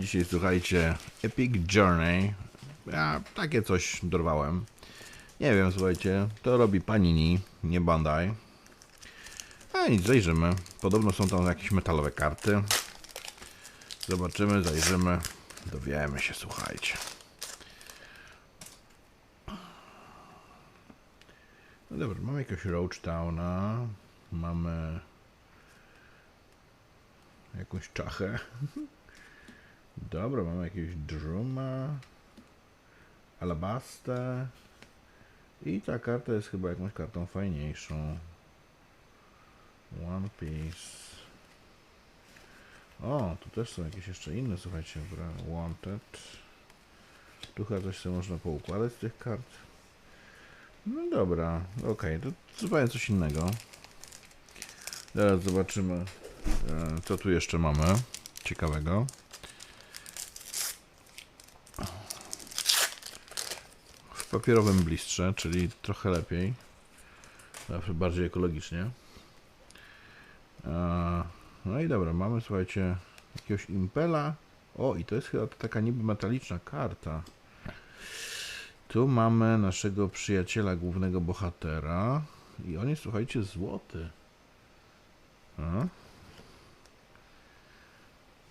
Dzisiaj słuchajcie, Epic Journey. Ja takie coś dorwałem. Nie wiem, słuchajcie, to robi Panini, nie Bandai. A nic, zajrzymy. Podobno są tam jakieś metalowe karty. Zobaczymy, zajrzymy. Dowiemy się, słuchajcie. No dobra, mamy jakiegoś Roachtowna. Mamy jakąś czachę. Dobra, mamy jakiegoś Druma, Alabastę i ta karta jest chyba jakąś kartą fajniejszą. One Piece. O, tu też są jakieś jeszcze inne, słuchajcie, bra- Wanted. Tu chyba coś sobie można poukładać z tych kart. No dobra, okej, to zupełnie coś innego. Teraz zobaczymy, e, co tu jeszcze mamy ciekawego. Papierowym blistrze, czyli trochę lepiej. Bardziej ekologicznie. No i dobra, mamy słuchajcie jakiegoś impela. O, i to jest chyba taka niby metaliczna karta. Tu mamy naszego przyjaciela, głównego bohatera. I on jest, słuchajcie, złoty. A?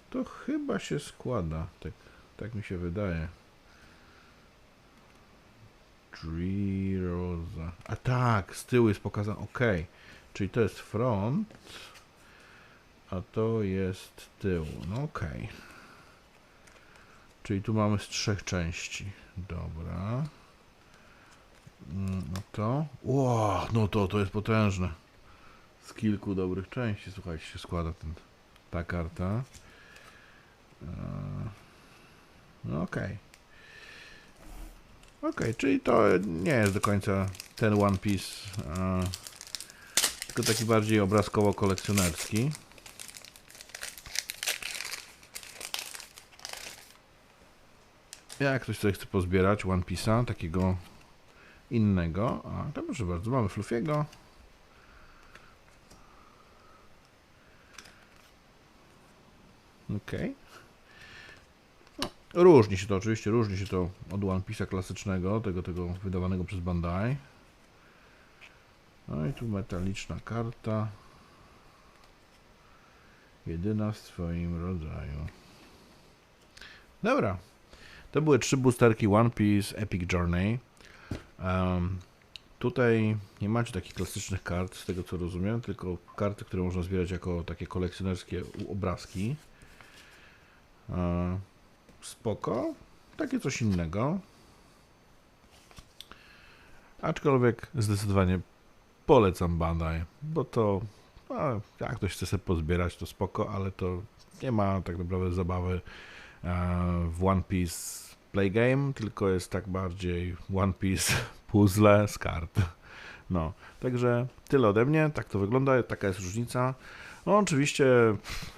To chyba się składa. Tak, tak mi się wydaje. Tree Rosa. A tak, z tyłu jest pokazane. Ok. Czyli to jest front, a to jest tył. No ok. Czyli tu mamy z trzech części. Dobra. Mm, No to. Ło, no to to jest potężne. Z kilku dobrych części, słuchajcie, się składa ten, ta karta. Eee, No okej. Okej, czyli to nie jest do końca ten One Piece, a, tylko taki bardziej obrazkowo-kolekcjonerski. Jak ktoś sobie chce pozbierać One Piece'a, takiego innego, a to proszę bardzo, mamy Fluffiego. Okej. No, Różni się to oczywiście, różni się to od One Piece'a klasycznego, tego, tego wydawanego przez Bandai. No i tu metaliczna karta. Jedyna w swoim rodzaju. Dobra. To były trzy boosterki One Piece Epic Journey. Em, tutaj nie macie takich klasycznych kart, z tego co rozumiem, tylko karty, które można zbierać jako takie kolekcjonerskie obrazki. E, spoko. Takie coś innego. Aczkolwiek zdecydowanie polecam Bandai, bo to no, jak ktoś chce sobie pozbierać, to spoko, ale to nie ma tak naprawdę zabawy e, w One Piece Play Game, tylko jest tak bardziej One Piece puzzle z kart. No, także tyle ode mnie, tak to wygląda, taka jest różnica. No oczywiście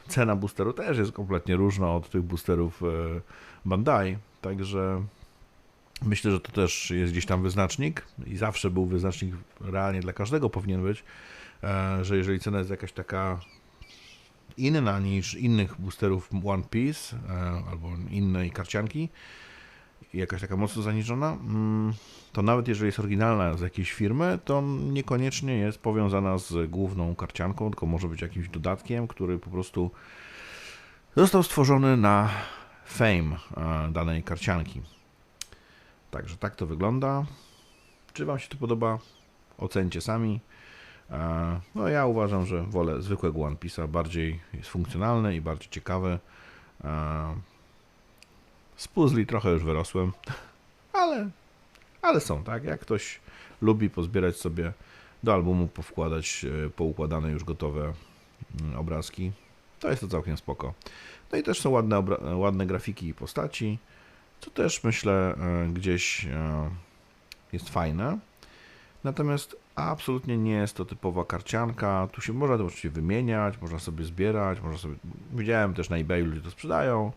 cena boosteru też jest kompletnie różna od tych boosterów e, Bandai, także myślę, że to też jest gdzieś tam wyznacznik i zawsze był wyznacznik, realnie dla każdego powinien być, e, że jeżeli cena jest jakaś taka inna niż innych boosterów One Piece e, albo innej karcianki, jakaś taka mocno zaniżona, mm, to nawet jeżeli jest oryginalna z jakiejś firmy, to niekoniecznie jest powiązana z główną karcianką, tylko może być jakimś dodatkiem, który po prostu został stworzony na fame e, danej karcianki. Także tak to wygląda. Czy Wam się to podoba? Ocencie sami. E, No ja uważam, że wolę zwykłego One Piece'a, bardziej jest funkcjonalny i bardziej ciekawy. Z puzli trochę już wyrosłem, ale, ale są, tak? Jak ktoś lubi pozbierać sobie do albumu, powkładać e, poukładane już gotowe mm, obrazki, to jest to całkiem spoko. No i też są ładne, ładne grafiki i postaci, co też myślę e, gdzieś e, jest fajne. Natomiast absolutnie nie jest to typowa karcianka. Tu się można to oczywiście wymieniać, można sobie zbierać, można sobie. Widziałem też na eBayu ludzie to sprzedają.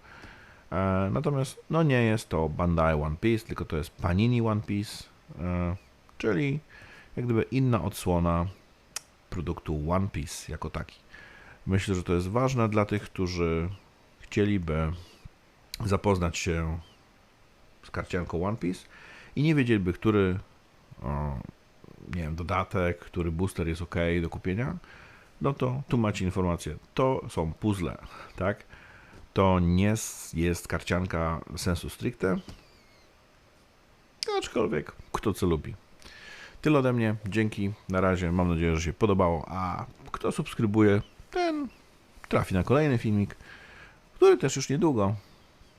E, natomiast no nie jest to Bandai One Piece, tylko to jest Panini One Piece, e, czyli jak gdyby inna odsłona produktu One Piece jako taki. Myślę, że to jest ważne dla tych, którzy chcieliby zapoznać się z karcianką One Piece i nie wiedzieliby, który o, nie wiem, dodatek, który booster jest ok do kupienia, no to tu macie informację. To są puzzle, tak? To nie jest karcianka sensu stricte, aczkolwiek kto co lubi. Tyle ode mnie, dzięki, na razie, mam nadzieję, że się podobało, a kto subskrybuje, ten trafi na kolejny filmik, który też już niedługo.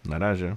Na razie.